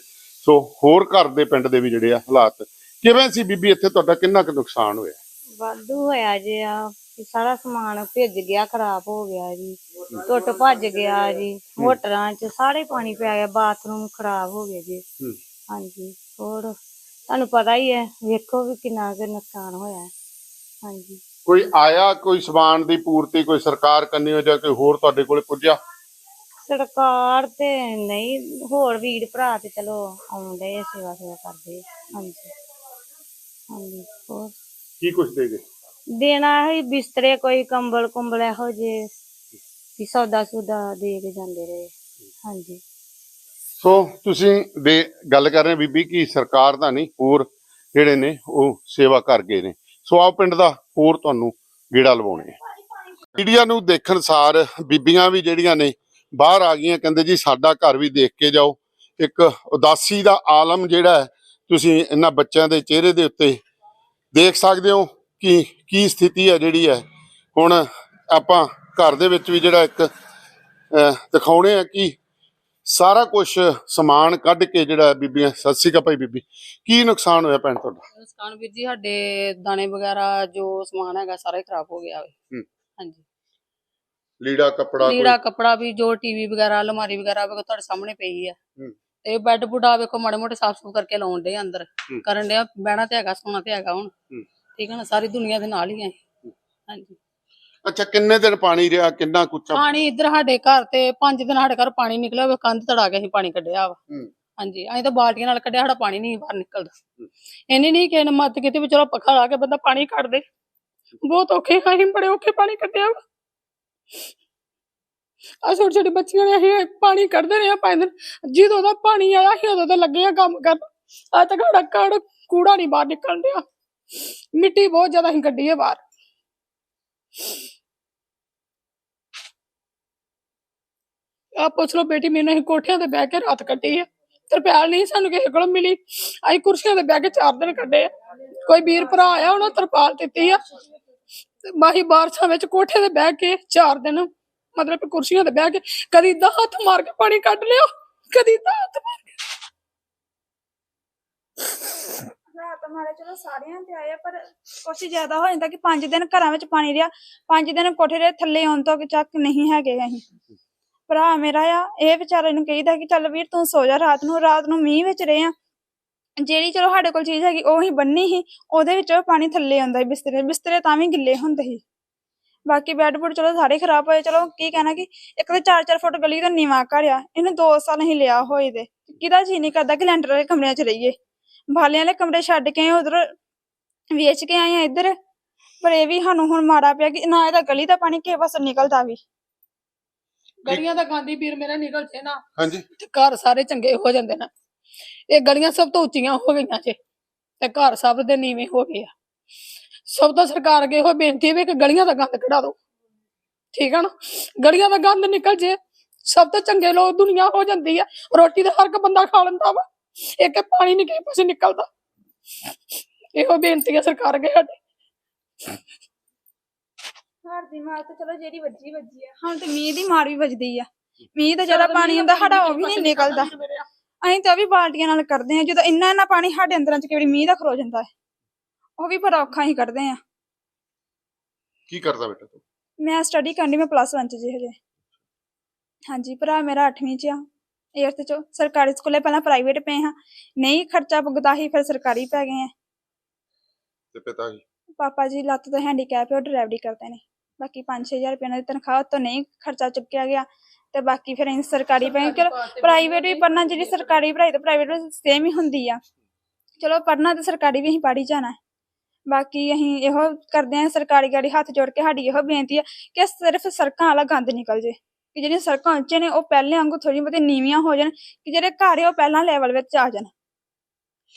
ਸੋ ਹੋਰ ਘਰ ਦੇ ਪਿੰਡ ਦੇ ਵੀ ਜਿਹੜੇ ਆ ਹਾਲਾਤ ਕਿਵੇਂ ਸੀ ਬੀਬੀ? ਇੱਥੇ ਤੁਹਾਡਾ ਕਿੰਨਾ ਕੁ ਨੁਕਸਾਨ ਹੋਇਆ? ਵਾਧੂ ਹੋਇਆ ਜੀ ਆ। ਕਿ ਸਾਰਾ ਸਮਾਨ ਭਿੱਜ ਗਿਆ ਖਰਾਬ ਹੋ ਗਿਆ ਜੀ। ਟੁੱਟ ਭੱਜ ਗਿਆ ਜੀ। ਮੋਟਰਾਂ 'ਚ ਸਾਰੇ ਪਾਣੀ ਪੈ ਗਿਆ ਬਾਥਰੂਮ ਖਰਾਬ ਹੋ ਗਏ ਜੀ। ਹਾਂਜੀ। ਹੋਰ ਤੁਹਾਨੂੰ ਪਤਾ ਹੀ ਹੈ ਵੇਖੋ ਵੀ ਕਿੰਨਾ ਕੁ ਨੁਕਸਾਨ ਹੋਇਆ। ਹਾਂਜੀ। ਕੋਈ ਆਇਆ ਕੋਈ ਸਮਾਨ ਦੀ ਪੂਰਤੀ ਕੋਈ ਸਰਕਾਰ ਕੰਨੀ ਜਾਂ ਕੋਈ ਹੋਰ ਤੁਹਾਡੇ ਕੋਲੇ ਪੁੱਜਿਆ? ਸਰਕਾਰ ਤੇ ਨਹੀਂ ਹੋਰ ਵੀਰ ਭਰਾ ਤੇ ਚਲੋ ਆਉਂਦੇ ਆ ਸੇਵਾ ਸੇਵਾ ਕਰਦੇ ਆ। ਹਾਂਜੀ। ਹਾਂਜੀ ਹੋਰ? ਕੀ ਕੁਛ ਦੇ ਗਏ ਦੇਣਾ ਹੈ ਬਿਸਤਰੇ ਕੋਈ ਕੰਬਲ ਕੁੰਬਲ ਇਹੋ ਜੇ ਵੀ ਸੌਦਾ ਸੁਦਾ ਦੇ ਕੇ ਜਾਂਦੇ ਰਹੇ। ਹਾਂਜੀ। ਸੋ ਤੁਸੀਂ ਦੇ ਗੱਲ ਕਰ ਰਹੇ ਬੀਬੀ ਕਿ ਸਰਕਾਰ ਦਾ ਨਹੀਂ ਹੋਰ ਜਿਹੜੇ ਨੇ ਉਹ ਸੇਵਾ ਕਰ ਗਏ ਨੇ। ਸੋ ਆਓ ਪਿੰਡ ਦਾ ਹੋਰ ਤੁਹਾਨੂੰ ਗੇੜਾ ਲਵਾਉਣੇ ਆ। ਮੀਡੀਆ ਨੂੰ ਦੇਖਣ ਸਾਰ ਬੀਬੀਆਂ ਵੀ ਜਿਹੜੀਆਂ ਨੇ ਬਾਹਰ ਆ ਗਈਆਂ ਕਹਿੰਦੇ ਜੀ ਸਾਡਾ ਘਰ ਵੀ ਦੇਖ ਕੇ ਜਾਓ। ਇੱਕ ਉਦਾਸੀ ਦਾ ਆਲਮ ਜਿਹੜਾ ਤੁਸੀਂ ਇਹਨਾਂ ਬੱਚਿਆਂ ਦੇ ਚਿਹਰੇ ਦੇ ਉੱਤੇ ਦੇਖ ਸਕਦੇ ਹੋ ਕਿ ਕੀ ਸਥਿਤੀ ਹੈ ਜਿਹੜੀ ਹੈ। ਹੁਣ ਆਪਾਂ ਘਰ ਦੇ ਵਿੱਚ ਵੀ ਜਿਹੜਾ ਇੱਕ ਦਿਖਾਉਣੇ ਆ ਕਿ ਸਾਰਾ ਕੁਝ ਸਮਾਨ ਕੱਢ ਕੇ ਜਿਹੜਾ ਬੀਬੀਆਂ ਸਤਿ ਸ਼੍ਰੀ ਅਕਾਲ ਭਾਈ ਬੀਬੀ ਕੀ ਨੁਕਸਾਨ ਹੋਇਆ ਭੈਣ ਤੁਹਾਡਾ? ਨੁਕਸਾਨ ਵੀਰ ਜੀ ਸਾਡੇ ਦਾਣੇ ਵਗੈਰਾ ਜੋ ਸਮਾਨ ਹੈਗਾ ਸਾਰਾ ਹੀ ਖਰਾਬ ਹੋ ਗਿਆ। ਹਾਂਜੀ। ਲੀੜਾ ਕੱਪੜਾ ਲੀੜਾ ਕੱਪੜਾ ਵੀ ਜੋ ਟੀਵੀ ਵਗੈਰਾ ਅਲਮਾਰੀ ਵਗੈਰਾ ਵੇਖੋ ਤੁਹਾਡੇ ਸਾਹਮਣੇ ਪਈ ਹੂੰ। ਤੇ ਬੈੱਡ ਬੁੱਡਾ ਵੇਖੋ ਮਾੜੇ ਮੋਟੇ ਸਾਫ਼ ਸੁਥਰਾ ਕਰਕੇ ਲਾਉਣ ਦੇ ਅੰਦਰ। ਕਰਨ ਡਿਆ ਬਹਿਣਾ ਤੇ ਹੈਗਾ ਸੋਣਾ ਤੇ ਹੈਗਾ ਹੁਣ। ਠੀਕ ਹੈ ਨਾ ਸਾਰੀ ਦੁਨੀਆ ਦੇ ਨਾਲ ਹੀ ਹੈ। ਹਾਂਜੀ। ਅੱਛਾ ਕਿੰਨੇ ਦਿਨ ਪਾਣੀ ਰਿਹਾ ਕਿੰਨਾ ਕੁੱਚਾ ਪਾਣੀ ਇੱਧਰ ਸਾਡੇ ਘਰ ਤੇ ਪੰਜ ਦਿਨ ਸਾਡੇ ਘਰ ਪਾਣੀ ਨਿਕਲਿਆ ਵੇ ਕੰਧ ਤੜਾ ਕੇ ਅਸੀਂ ਪਾਣੀ ਕੱਢਿਆ ਵਾ। ਹਾਂਜੀ ਅਸੀਂ ਤਾਂ ਬਾਲਟੀਆਂ ਨਾਲ ਕੱਢਿਆ ਸਾਡਾ ਪਾਣੀ ਨਹੀਂ ਬਾਹਰ ਨਿਕਲਦਾ। ਇੰਨੀ ਨਹੀਂ ਕਿਸੇ ਨੇ ਮਦਦ ਕੀਤੀ ਵੀ ਚਲੋ ਪੱਖਾ ਲਾ ਕੇ ਬੰਦਾ ਪਾਣੀ ਕੱਢ ਦੇ। ਬਹੁਤ ਔਖੇ ਅਸੀਂ ਬੜੇ ਔਖੇ ਪਾਣੀ ਕੱਢਿਆ ਵਾ। ਆ ਛੋਟੀ ਛੋਟੀ ਬੱਚੀਆਂ ਨੇ ਅਸੀਂ ਪਾਣੀ ਕੱਢਦੇ ਰਹੇ ਆ ਪੰਜ ਜਦੋਂ ਦਾ ਪਾਣੀ ਆਇਆ ਸੀ, ਉਦੋਂ ਦਾ ਲੱਗੇ ਆ ਕੰਮ ਕਰਨ। ਅੱਜ ਤੱਕ ਸਾਡਾ ਕੜ ਕੂੜਾ ਨਹੀਂ ਬਾਹਰ ਨਿਕਲਣ ਡਿਆ। ਮਿੱਟੀ ਬਹੁਤ ਜ਼ਿਆਦਾ ਅਸੀਂ ਕੱਢੀ ਹੈ ਬਾਹਰ। ਆ ਪੁੱਛ ਲੋ ਬੇਟੀ, ਮੈਨੂੰ ਅਸੀਂ ਕੋਠਿਆਂ ਤੇ ਬਹਿ ਕੇ ਰਾਤ ਕੱਢੀ ਆ। ਤਰਪਾਲ ਨਹੀਂ ਸਾਨੂੰ ਕਿਸੇ ਕੋਲੋਂ ਮਿਲੀ। ਅਸੀਂ ਕੁਰਸੀਆਂ ਤੇ ਬਹਿ ਕੇ ਚਾਰ ਦਿਨ ਕੱਢੇ ਆ। ਕੋਈ ਵੀਰ ਭਰਾ ਆਇਆ, ਉਹਨਾਂ ਤਰਪਾਲ ਦਿੱਤੀ ਆ। ਤੇ ਮਾਹੀ ਬਾਰਸ਼ਾਂ ਵਿੱਚ ਕੋਠੇ ਤੇ ਬਹਿ ਕੇ ਚਾਰ ਦਿਨ ਮਤਲਬ ਕੁਰਸੀਆਂ ਤੇ ਬਹਿ ਕੇ ਕਦੀ ਦਾ ਹੱਥ ਮਾਰ ਕੇ ਪਾਣੀ ਕੱਢ ਲਿਆ ਕਦੀ ਦਾ ਹੱਥ ਮਾਰ ਕੇ। ਰਾਤ ਮਾਰੇ ਚਲੋ ਸਾਰਿਆਂ ਤੇ ਆਏ ਆ, ਪਰ ਕੁਛ ਜ਼ਿਆਦਾ ਹੋ ਜਾਂਦਾ ਕਿ 5 ਦਿਨ ਘਰਾਂ ਵਿੱਚ ਪਾਣੀ ਰਿਹਾ 5 ਦਿਨ ਕੋਠੇ ਦੇ ਥੱਲੇ ਆਉਣ ਤੋਂ ਚੱਕ ਨਹੀਂ ਹੈਗੇ ਅਸੀਂ। ਭਰਾ ਮੇਰਾ ਆ ਇਹ ਵਿਚਾਰੇ ਨੂੰ ਕਹੀਦਾ ਕਿ ਚੱਲ ਵੀਰ ਤੂੰ ਸੋ ਜਾ ਰਾਤ ਨੂੰ ਰਾਤ ਨੂੰ ਮੀਂਹ ਵਿੱਚ ਰਹੇ ਆ ਜਿਹੜੀ ਚਲੋ ਸਾਡੇ ਕੋਲ ਚੀਜ਼ ਹੈਗੀ ਉਹ ਹੀ ਬੰਨੀ ਸੀ ਉਹਦੇ ਵਿੱਚ ਪਾਣੀ ਥੱਲੇ ਆਉਂਦਾ ਸੀ ਬਿਸਤਰੇ ਬਿਸਤਰੇ ਤਾਂ ਵੀ ਗਿੱਲੇ ਹੁੰਦੇ ਸੀ। ਬਾਕੀ ਬੈੱਡ ਬੁੱਡ ਚਲੋ ਸਾਰੇ ਖਰਾਬ ਹੋਏ ਚਲੋ ਕੀ ਕਹਿਣਾ ਕਿ ਇੱਕ ਤੇ 4-4 ਫੁੱਟ ਗਲੀ ਦਾ ਨੀਵਾਂ ਘਰ ਆ ਇਹਨੂੰ 2 ਸਾਲ ਹੀ ਲਿਆ ਹੋਏ ਦੇ। ਕਿਹਦਾ ਜੀ ਨਹੀਂ ਕਰਦਾ ਕਿ ਲੈਂਟਰ ਵਾਲੇ ਕਮਰਿਆਂ 'ਚ ਰਹੀਏ। ਬਾਲਿਆਂ ਵਾਲੇ ਕਮਰੇ ਛੱਡ ਕੇ ਉਧਰ ਵੇਚ ਕੇ ਆਏ ਆ ਇੱਧਰ। ਪਰ ਇਹ ਵੀ ਸਾਨੂੰ ਹੁਣ ਮਾੜਾ ਪਿਆ ਕਿ ਨਾ ਇਹਦਾ ਗਲੀ ਦਾ ਪਾਣੀ ਕਿਸੇ ਪਾਸੇ ਨਿਕਲਦਾ ਵੀ। ਗਲੀਆਂ ਦਾ ਗਾਂਧੀ ਵੀਰ ਮੇਰਾ ਨਿਕਲ ਜੇ ਨਾ ਹਾਂਜੀ। ਤੇ ਘਰ ਸਾਰੇ ਚੰਗੇ ਹੋ ਜਾਂਦੇ ਨੇ। ਇਹ ਗਲੀਆਂ ਸਭ ਤੋਂ ਉੱਚੀਆਂ ਹੋ ਗਈਆਂ ਜੇ ਤੇ ਘਰ ਸਭ ਦੇ ਨੀਵੇਂ ਹੋ ਗਏ ਆ। ਸਭ ਤੋਂ ਸਰਕਾਰ ਅੱਗੇ ਇਹੋ ਬੇਨਤੀ ਹੈ ਵੀ ਕਿ ਗਲੀਆਂ ਦਾ ਗੰਦ ਕਢਾ ਦਿਓ। ਠੀਕ ਹੈ ਨਾ? ਗਲੀਆਂ ਦਾ ਗੰਦ ਨਿਕਲ ਜੇ ਸਭ ਤੋਂ ਚੰਗੇ ਲੋਕ ਦੁਨੀਆ ਹੋ ਜਾਂਦੀ ਆ। ਰੋਟੀ ਤਾਂ ਹਰ ਇੱਕ ਬੰਦਾ ਖਾ ਲੈਂਦਾ ਵਾ ਇੱਕ ਪਾਣੀ ਨਹੀਂ ਕਿਸੇ ਪਾਸੇ ਨਿਕਲਦਾ। ਇਹੋ ਬੇਨਤੀ ਹੈ ਸਰਕਾਰ ਅੱਗੇ ਸਾਡੀ। ਘਰ ਦੀ ਮਾਰ ਤੇ ਚਲੋ ਜਿਹੜੀ ਵੱਜੀ ਵੱਜੀ ਆ। ਹੁਣ ਤੇ ਮੀਂਹ ਦੀ ਮਾਰ ਵੀ ਵੱਜਦੀ ਆ। ਮੀਂਹ ਦਾ ਜਿਹੜਾ ਪਾਣੀ ਹੁੰਦਾ ਸਾਡਾ ਉਹ ਵੀ ਨਹੀਂ ਨਿਕਲਦਾ। ਅਸੀਂ ਤਾਂ ਵੀ ਬਾਲਟੀਆਂ ਨਾਲ ਕਰਦੇ ਆ ਜਦੋਂ ਇੰਨਾ ਇੰਨਾ ਪਾਣੀ ਸਾਡੇ ਅੰਦਰਾਂ ਚ ਕਿਹੜੀ ਮੀਂਹ ਦਾ ਖਰੋ ਜਾਂਦਾ ਹੈ ਉਹ ਵੀ ਪਰ ਔਖਾ ਹੀ ਕੱਢਦੇ ਆ ਕੀ ਕਰਦਾ ਬੇਟਾ ਤੂੰ? ਮੈਂ ਸਟੱਡੀ ਕਰਨੀ ਮੈਂ ਪਲੱਸ 1 ਚ ਜੀ ਹਜੇ। ਹਾਂਜੀ ਭਰਾ ਮੇਰਾ 8ਵੀਂ ਚ ਆ 8th ਚ। ਸਰਕਾਰੀ ਸਕੂਲੇ ਪਹਿਲਾਂ ਪ੍ਰਾਈਵੇਟ ਪਏ ਹਾਂ। ਨਹੀਂ ਖਰਚਾ ਪੁੱਗਦਾ ਹੀ ਫਿਰ ਸਰਕਾਰੀ ਪੈ ਗਏ ਆ। ਤੇ ਪਿਤਾ ਜੀ? ਪਾਪਾ ਜੀ ਲੱਤ ਤੋਂ ਹੈਂਡੀਕੈਪ ਹੈ ਉਹ ਡਰਾਈਵਰੀ ਕਰਦੇ ਨੇ। ਬਾਕੀ 5-6000 ਰੁਪਏ ਦੀ ਤਨਖਾਹ ਤੋਂ ਨਹੀਂ ਖਰਚਾ ਚੁੱਕਿਆ ਗਿਆ। ਤੇ ਬਾਕੀ ਫਿਰ ਅਸੀਂ ਸਰਕਾਰੀ ਪਏ ਚਲੋ ਪ੍ਰਾਈਵੇਟ ਵੀ ਪੜਨਾ ਜਿਹੜੀ ਸਰਕਾਰੀ ਪੜ੍ਹਾਈ ਤੇ ਪ੍ਰਾਈਵੇਟ ਸੇਮ ਹੀ ਹੁੰਦੀ ਆ। ਚਲੋ ਪੜਨਾ ਤੇ ਸਰਕਾਰੀ ਵੀ ਅਸੀਂ ਪੜ੍ਹ ਜਾਣਾ। ਬਾਕੀ ਅਸੀਂ ਇਹੋ ਕਰਦੇ ਹਾਂ ਸਰਕਾਰੀ ਗਾੜੀ ਹੱਥ ਜੋੜ ਕੇ ਸਾਡੀ ਇਹੋ ਬੇਨਤੀ ਹੈ ਕਿ ਸਿਰਫ ਸੜਕਾਂ ਵਾਲਾ ਗੰਦ ਨਿਕਲ ਜੇ। ਕਿ ਜਿਹੜੀਆਂ ਸੜਕਾਂ ਉੱਚੇ ਨੇ ਉਹ ਪਹਿਲੇ ਵਾਂਗੂ ਥੋੜੀ ਬਹੁਤੀ ਨੀਵੀਆਂ ਹੋ ਜਾਣ ਕਿ ਜਿਹੜੇ ਘਰ ਹੈ ਉਹ ਪਹਿਲਾਂ ਲੈਵਲ ਵਿੱਚ ਆ ਜਾਣ।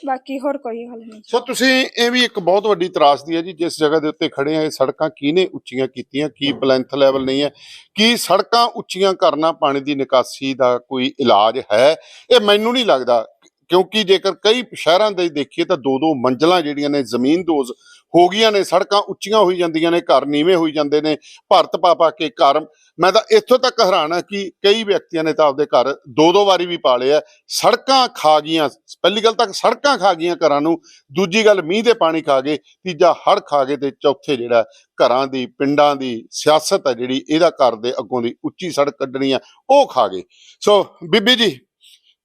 ਬਾਕੀ ਹੋਰ ਕੋਈ ਹੱਲ ਨਹੀਂ ਸੋ ਤੁਸੀਂ ਇਹ ਵੀ ਇੱਕ ਬਹੁਤ ਵੱਡੀ ਤਰਾਸਦੀ ਹੈ ਜੀ, ਜਿਸ ਜਗ੍ਹਾ ਦੇ ਉੱਤੇ ਖੜੇ ਆ, ਇਹ ਸੜਕਾਂ ਕਿਹਨੇ ਉੱਚੀਆਂ ਕੀਤੀਆਂ, ਕੀ ਪਲੈਂਥ ਲੈਵਲ ਨਹੀਂ ਹੈ, ਕੀ ਸੜਕਾਂ ਉੱਚੀਆਂ ਕਰਨਾ ਪਾਣੀ ਦੀ ਨਿਕਾਸੀ ਦਾ ਕੋਈ ਇਲਾਜ ਹੈ? ਇਹ ਮੈਨੂੰ ਨਹੀਂ ਲੱਗਦਾ, ਕਿਉਂਕਿ ਜੇਕਰ ਕਈ ਸ਼ਹਿਰਾਂ ਦੇ ਦੇਖੀਏ ਤਾਂ ਦੋ ਦੋ ਮੰਜ਼ਲਾਂ ਜਿਹੜੀਆਂ ਨੇ, ਜ਼ਮੀਨ ਦੋਜ਼ ਹੋ ਗਈਆਂ ਨੇ, ਸੜਕਾਂ ਉੱਚੀਆਂ ਹੋਈ ਜਾਂਦੀਆਂ ਨੇ, ਘਰ ਨੀਵੇਂ ਹੋਈ ਜਾਂਦੇ ਨੇ, ਭਾਰਤ ਪਾ ਪਾ ਕੇ ਘਰ। ਮੈਂ ਤਾਂ ਇੱਥੋਂ ਤੱਕ ਹੈਰਾਨ ਹਾਂ ਕਿ ਕਈ ਵਿਅਕਤੀਆਂ ਨੇ ਤਾਂ ਆਪਦੇ ਘਰ ਦੋ ਦੋ ਵਾਰੀ ਵੀ ਪਾ ਲਏ ਆ ਸੜਕਾਂ ਖਾ ਗਈਆਂ, ਪਹਿਲੀ ਗੱਲ ਤਾਂ ਸੜਕਾਂ ਖਾ ਗਈਆਂ ਘਰਾਂ ਨੂੰ, ਦੂਜੀ ਗੱਲ ਮੀਂਹ ਦੇ ਪਾਣੀ ਖਾ ਗਏ, ਤੀਜਾ ਹੜ ਖਾ ਗਏ ਤੇ ਚੌਥੇ ਜਿਹੜਾ ਘਰਾਂ ਦੀ, ਪਿੰਡਾਂ ਦੀ ਸਿਆਸਤ ਹੈ ਜਿਹੜੀ, ਇਹਦਾ ਘਰ ਦੇ ਅੱਗੋਂ ਦੀ ਉੱਚੀ ਸੜਕ ਕੱਢਣੀ ਆ, ਉਹ ਖਾ ਗਏ। ਸੋ ਬੀਬੀ ਜੀ,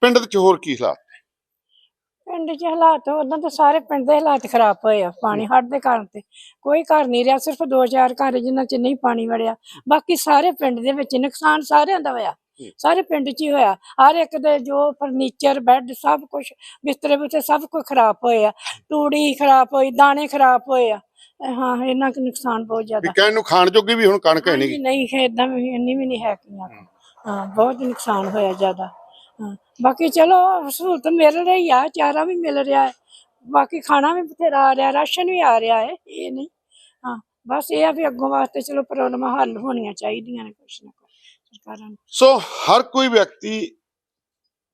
ਪਿੰਡ ਵਿੱਚ ਹੋਰ ਕੀ ਹਾਲਾਤ? ਪਿੰਡ 'ਚ ਹਾਲਾਤ ਉਦਾਂ ਤਾਂ ਸਾਰੇ ਪਿੰਡ ਦੇ ਹਾਲਾਤ ਖਰਾਬ ਹੋਏ ਆ ਪਾਣੀ ਹੜ੍ਹ ਦੇ ਕਾਰਨ ਤੇ। ਕੋਈ ਘਰ ਨਹੀਂ ਰਿਹਾ ਸਿਰਫ ਦੋ ਚਾਰ ਘਰ ਜਿਨ੍ਹਾਂ 'ਚ ਨਹੀਂ ਪਾਣੀ ਵੜਿਆ। ਬਾਕੀ ਸਾਰੇ ਪਿੰਡ ਦੇ ਵਿੱਚ ਨੁਕਸਾਨ ਸਾਰਿਆਂ ਦਾ ਹੋਇਆ। ਸਾਰੇ ਪਿੰਡ 'ਚ ਹੀ ਹੋਇਆ। ਹਰ ਇੱਕ ਦੇ ਜੋ ਫਰਨੀਚਰ ਬੈੱਡ ਸਭ ਕੁਝ ਬਿਸਤਰੇ ਬੁਸਤਰੇ ਸਭ ਕੁਝ ਖਰਾਬ ਹੋਏ ਆ। ਤੂੜੀ ਖਰਾਬ ਹੋਈ ਦਾਣੇ ਖਰਾਬ ਹੋਏ ਆ। ਹਾਂ ਇਹਨਾਂ ਕੁ ਨੁਕਸਾਨ ਬਹੁਤ ਵੀ ਜ਼ਿਆਦਾ ਕਹਿਣ ਨੂੰ ਖਾਣ ਜੋਗੀ ਵੀ ਹੁਣ ਕਣਕ ਹੈ ਨਹੀਂ ਨਹੀਂ ਇਦਾਂ ਵੀ ਇੰਨੀ ਵੀ ਨਹੀਂ ਹੈ ਕੀਆਂ ਹਾਂ ਬਹੁਤ ਨੁਕਸਾਨ ਹੋਇਆ ਜ਼ਿਆਦਾ। ਬਾਕੀ ਚਲੋ ਸਹੂਲਤ ਮਿਲ ਰਹੀ ਆ, ਚਾਰਾ ਵੀ ਮਿਲ ਰਿਹਾ ਹੈ, ਬਾਕੀ ਖਾਣਾ ਵੀ ਬਥੇਰਾ ਆ ਰਿਹਾ, ਰਾਸ਼ਨ ਵੀ ਆ ਰਿਹਾ ਹੈ, ਇਹ ਨਹੀਂ। ਹਾਂ, ਬਸ ਇਹ ਆ ਵੀ ਅੱਗੋਂ ਵਾਸਤੇ ਚਲੋ ਪ੍ਰੋਬਲਮਾਂ ਹੱਲ ਹੋਣੀਆਂ ਚਾਹੀਦੀਆਂ ਨੇ ਕੁਛ ਨਾ ਕੁਛ, ਸਰਕਾਰਾਂ ਨੂੰ। ਸੋ ਹਰ ਕੋਈ ਵਿਅਕਤੀ,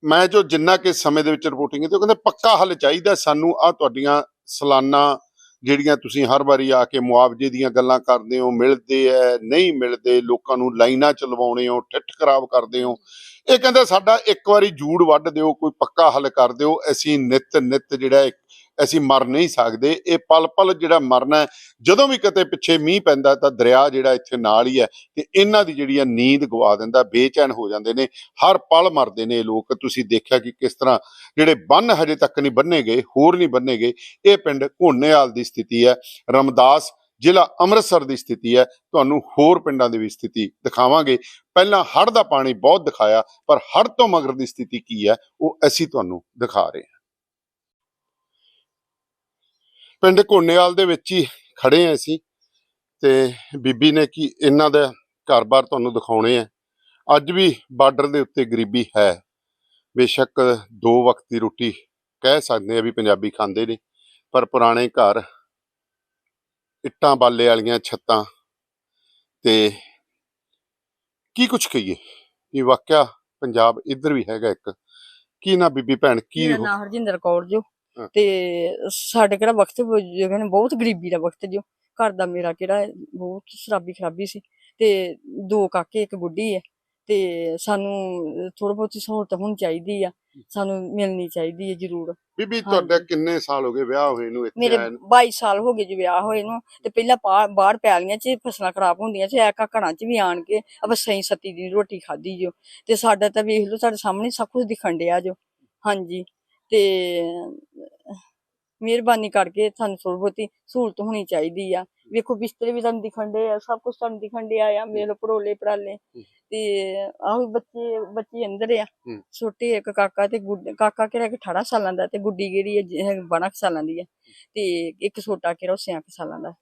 ਮੈਂ ਜੋ ਜਿੰਨਾ ਕਿ ਸਮੇਂ ਦੇ ਵਿੱਚ ਰਿਪੋਰਟਿੰਗ ਕੀਤੀ, ਉਹ ਕਹਿੰਦੇ ਪੱਕਾ ਹੱਲ ਚਾਹੀਦਾ ਸਾਨੂੰ ਆ ਤੁਹਾਡੀਆਂ ਸਾਲਾਨਾ ਜਿਹੜੀਆਂ ਤੁਸੀਂ ਹਰ ਵਾਰੀ ਆ ਕੇ ਮੁਆਵਜ਼ੇ ਦੀਆਂ ਗੱਲਾਂ ਕਰਦੇ ਹੋ, ਮਿਲਦੇ ਐ, ਨਹੀਂ ਮਿਲਦੇ, ਲੋਕਾਂ ਨੂੰ ਲਾਈਨਾਂ ਚ ਲਵਾਉਣੇ ਹੋ, ਠਿੱਠ ਖਰਾਬ ਕਰਦੇ ਹੋ, ਇਹ ਕਹਿੰਦਾ ਸਾਡਾ ਇੱਕ ਵਾਰੀ ਜੂੜ ਵੱਢ ਦਿਓ, ਕੋਈ ਪੱਕਾ ਹੱਲ ਕਰ ਦਿਓ, ਅਸੀਂ ਨਿਤ ਨਿਤ ਜਿਹੜਾ ਇੱਕ- ਅਸੀਂ ਮਰ ਨਹੀਂ ਸਕਦੇ। ਇਹ ਪਲ ਪਲ ਜਿਹੜਾ ਮਰਨਾ ਜਦੋਂ ਵੀ ਕਿਤੇ ਪਿੱਛੇ ਮੀਂਹ ਪੈਂਦਾ ਤਾਂ ਦਰਿਆ ਜਿਹੜਾ ਇੱਥੇ ਨਾਲ ਹੀ ਹੈ ਤੇ ਇਹਨਾਂ ਦੀ ਜਿਹੜੀ ਆ ਨੀਂਦ ਗਵਾ ਦਿੰਦਾ, ਬੇਚੈਨ ਹੋ ਜਾਂਦੇ ਨੇ, ਹਰ ਪਲ ਮਰਦੇ ਨੇ ਇਹ ਲੋਕ। ਤੁਸੀਂ ਦੇਖਿਆ ਕਿ ਕਿਸ ਤਰ੍ਹਾਂ ਜਿਹੜੇ ਬੰਨ ਹਜੇ ਤੱਕ ਨਹੀਂ ਬੰਨੇ ਗਏ, ਹੋਰ ਨਹੀਂ ਬੰਨੇ ਗਏ, ਇਹ ਪਿੰਡ ਘੋਨੇਵਾਲ ਦੀ ਸਥਿਤੀ ਹੈ, ਰਮਦਾਸ ਜ਼ਿਲ੍ਹਾ ਅੰਮ੍ਰਿਤਸਰ ਦੀ ਸਥਿਤੀ ਹੈ। ਤੁਹਾਨੂੰ ਹੋਰ ਪਿੰਡਾਂ ਦੀ ਵੀ ਸਥਿਤੀ ਦਿਖਾਵਾਂਗੇ। ਪਹਿਲਾਂ ਹੜ੍ਹ ਦਾ ਪਾਣੀ ਬਹੁਤ ਦਿਖਾਇਆ, ਪਰ ਹੜ੍ਹ ਤੋਂ ਮਗਰ ਦੀ ਸਥਿਤੀ ਕੀ ਹੈ, ਉਹ ਅਸੀਂ ਤੁਹਾਨੂੰ ਦਿਖਾ ਰਹੇ ਹਾਂ। ਪਿੰਡ ਘੋਨੇਵਾਲ ਦੇ ਵਿੱਚ ਹੀ ਖੜੇ ਹਾਂ ਅਸੀਂ ਤੇ ਬੀਬੀ ਨੇ ਕੀ ਇਹਨਾਂ ਦਾ ਘਰ-ਬਾਰ ਤੁਹਾਨੂੰ ਦਿਖਾਉਣੇ ਆ। ਅੱਜ ਵੀ ਬਾਰਡਰ ਦੇ ਉੱਤੇ ਗਰੀਬੀ ਹੈ। ਬੇਸ਼ੱਕ ਦੋ ਵਕਤ ਦੀ ਰੋਟੀ ਕਹਿ ਸਕਦੇ ਆ ਵੀ ਪੰਜਾਬੀ ਖਾਂਦੇ ਨੇ ਪਰ ਪੁਰਾਣੇ ਘਰ ਇੱਟਾਂ ਬਾਲੇ ਵਾਲੀਆਂ ਛੱਤਾਂ ਤੇ ਕੀ ਕੁਛ ਕਹੀਏ? ਇਹ ਵਾਕਿਆ ਪੰਜਾਬ ਇੱਧਰ ਵੀ ਹੈਗਾ ਇੱਕ। ਕੀ ਨਾ ਬੀਬੀ ਭੈਣ ਕੀ ਮੇਰਾ ਨਾਮ ਹਰਜਿੰਦਰ ਕੌਰ ਜੋ। ਤੇ ਸਾਡੇ ਕਿਹੜਾ ਵਕਤ ਕਹਿੰਦੇ ਬਹੁਤ ਗਰੀਬੀ ਦਾ ਵਕਤ ਜੋ ਘਰ ਦਾ ਮੇਰਾ ਕਿਹੜਾ ਬਹੁਤ ਸ਼ਰਾਬੀ ਖਰਾਬੀ ਸੀ। ਤੇ ਦੋ ਕਾਕੇ ਇੱਕ ਗੁੱਡੀ ਹੈ। ਤੇ ਸਾਨੂੰ ਥੋੜਾ ਬਹੁਤੀ ਸਹੂਲਤ ਹੋਣੀ ਚਾਹੀਦੀ ਆ। ਸਾਨੂੰ ਮਿਲਣੀ ਚਾਹੀਦੀ ਹੈ ਜ਼ਰੂਰ। ਬੀਬੀ ਤੁਹਾਡਾ ਕਿੰਨੇ ਸਾਲ ਹੋ ਗਏ ਵਿਆਹ ਹੋਏ ਨੂੰ ਇੱਥੇ ਮੇਰੇ ਆਏ ਨੂੰ? 22 ਸਾਲ ਹੋ ਗਏ ਜੀ ਵਿਆਹ ਹੋਏ ਨੂੰ। ਤੇ ਪਹਿਲਾਂ ਪਾ- ਬਾਹਰ ਪੈਲੀਆਂ 'ਚ ਫਸਲਾਂ ਖਰਾਬ ਹੁੰਦੀਆਂ ਸੀ। ਐਕਾ ਘਰਾਂ 'ਚ ਵੀ ਆਣ ਕੇ ਅਬ ਸਹੀ ਸੱਤੀ ਦੀ ਰੋਟੀ ਖਾਧੀ ਜੋ ਤੇ ਸਾਡਾ ਤਾਂ ਵੇਖ ਲਓ ਸਾਡੇ ਸਾਹਮਣੇ ਸਭ ਕੁਝ ਦਿਖਣ ਡਿਆ ਜੋ ਹਾਂਜੀ। ਤੇ ਮਿਹਰਬਾਨੀ ਕਰਕੇ ਸਾਨੂੰ ਥੋੜੀ ਬਹੁਤੀ ਸਹੂਲਤ ਹੋਣੀ ਚਾਹੀਦੀ ਆ। ਵੇਖੋ ਬਿਸਤਰੇ ਵੀ ਤੁਹਾਨੂੰ ਦਿਖਣ ਆ ਸਭ ਕੁਝ ਤੁਹਾਨੂੰ ਦਿਖਣ ਡਿਆ ਆ ਮੇਰੇ ਪੜੋਲੇ। ਪੜਾਲੇ ਤੇ ਆਹ ਬੱਚੇ ਬੱਚੇ ਅੰਦਰ ਆ। ਛੋਟੇ ਇੱਕ ਕਾਕਾ ਤੇ ਕਾਕਾ ਕਿਹੜਾ ਕਿ 18 ਸਾਲਾਂ ਦਾ ਤੇ ਗੁੱਡੀ ਕਿਹੜੀ ਹੈ ਜ- ਹੈ 12 ਕੁ ਸਾਲਾਂ ਦੀ ਹੈ ਤੇ ਇੱਕ ਛੋਟਾ ਕਿਹੜਾ ਉਹ 6 ਸਾਲਾਂ ਦਾ।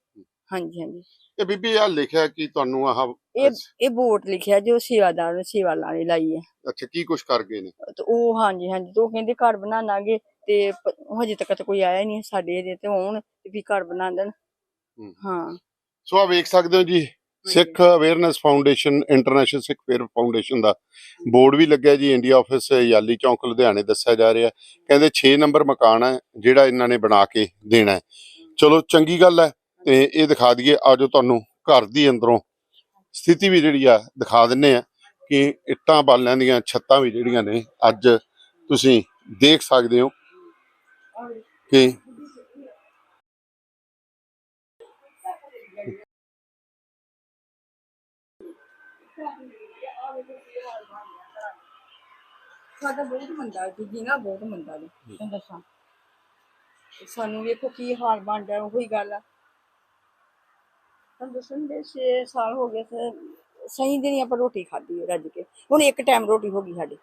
ਹਾਂਜੀ ਹਾਂਜੀ। ਇਹ ਬੀਬੀ ਆ ਲਿਖਿਆ ਕਿ ਤੁਹਾਨੂੰ ਆਹ ਇਹ ਇਹ ਲਿਖਿਆ ਜੋ ਸੇਵਾਦਾਰ ਸੇਵਾ ਲਾਣੇ ਲਾਈ ਹੈ। ਅੱਛਾ ਕੀ ਕੁਛ ਕਰ ਗਏ ਨੇ? ਤੇ ਉਹ ਹਾਂਜੀ ਹਾਂਜੀ ਤੇ ਉਹ ਕਹਿੰਦੇ ਘਰ ਬਣਾਵਾਂਗੇ ਤੇ ਪ- ਹਜੇ ਤੱਕ ਤਾਂ ਕੋਈ ਆਇਆ ਹੀ ਨਹੀਂ ਸਾਡੇ ਇਹਦੇ ਤੇ ਤੇ ਵੀ ਘਰ ਬਣਾ ਦੇਣ। ਹੂੰ। ਹਾਂ। ਸੋ ਆ ਵੇਖ ਸਕਦੇ ਹੋ ਜੀ Sikh awareness foundation international Sikh fair foundation ਦਾ ਬੋਰਡ ਵੀ ਲੱਗਿਆ ਜੀ ਇੰਡੀਆ ਆਫਿਸ ਯਾਲੀ ਚੌਂਕ ਲੁਧਿਆਣੇ ਦੱਸਿਆ ਜਾ ਰਿਹਾ। ਕਹਿੰਦੇ 6 ਨੰਬਰ ਮਕਾਨ ਹੈ ਜਿਹੜਾ ਇਹਨਾਂ ਨੇ ਬਣਾ ਕੇ ਦੇਣਾ ਹੈ। ਚਲੋ ਚੰਗੀ ਗੱਲ ਹੈ ਤੇ ਇਹ ਦਿਖਾ ਦਈਏ ਆਜੋ ਤੁਹਾਨੂੰ ਘਰ ਦੀ ਅੰਦਰੋਂ ਸਥਿਤੀ ਵੀ ਜਿਹੜੀ ਆ, ਦਿਖਾ ਦਿੰਨੇ ਆ ਕਿ ਇੱਟਾਂ ਬਾਲਿਆਂ ਦੀਆਂ ਛੱਤਾਂ ਵੀ ਜਿਹੜੀਆਂ ਨੇ, ਅੱਜ ਤੁਸੀਂ ਦੇਖ ਸਕਦੇ ਹੋ ਕਿ ਸਾਡਾ ਬਹੁਤ ਮੰਦਾ ਜੀ ਜੀਣਾ ਬਹੁਤ ਮੰਦਾ ਜੀ ਤੁਹਾਨੂੰ ਦੱਸਾਂ। ਸਾਨੂੰ ਵੇਖੋ ਕੀ ਹਾਲ ਬਣ ਗਿਆ ਉਹੀ ਗੱਲ ਆ। ਤੁਹਾਨੂੰ ਦੱਸਣ ਦੇ 6 ਸਾਲ ਹੋ ਗਏ ਤੇ ਸਹੀ ਦਿਨ ਆਪਾਂ ਰੋਟੀ ਖਾਧੀ ਹੈ ਰੱਜ ਕੇ। ਹੁਣ ਇੱਕ ਟਾਈਮ ਰੋਟੀ ਹੋ ਗਈ ਸਾਡੀ।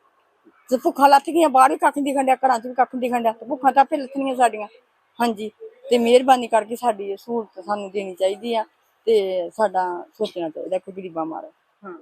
ਤੇ ਭੁੱਖਾਂ ਲੱਥ ਗਈਆਂ, ਬਾਹਰ ਵੀ ਕੱਖ ਨਹੀਂ ਦਿਖਣ ਡਿਆ, ਘਰਾਂ 'ਚ ਵੀ ਕੱਖ ਨਹੀਂ ਦਿਖਣ ਡਿਆ। ਤੇ ਭੁੱਖਾਂ ਤਾਂ ਆਪੇ ਲੱਥਣੀਆਂ ਸਾਡੀਆਂ। ਹਾਂਜੀ, ਤੇ ਮਿਹਰਬਾਨੀ ਕਰਕੇ ਸਾਡੀ ਇਹ ਸਹੂਲਤ ਸਾਨੂੰ ਦੇਣੀ ਚਾਹੀਦੀ ਆ ਤੇ ਸਾਡਾ ਸੋਚਣਾ ਚਾਹੀਦਾ ਕੋਈ ਗਰੀਬਾਂ ਮਾਰੇ। ਹਾਂ।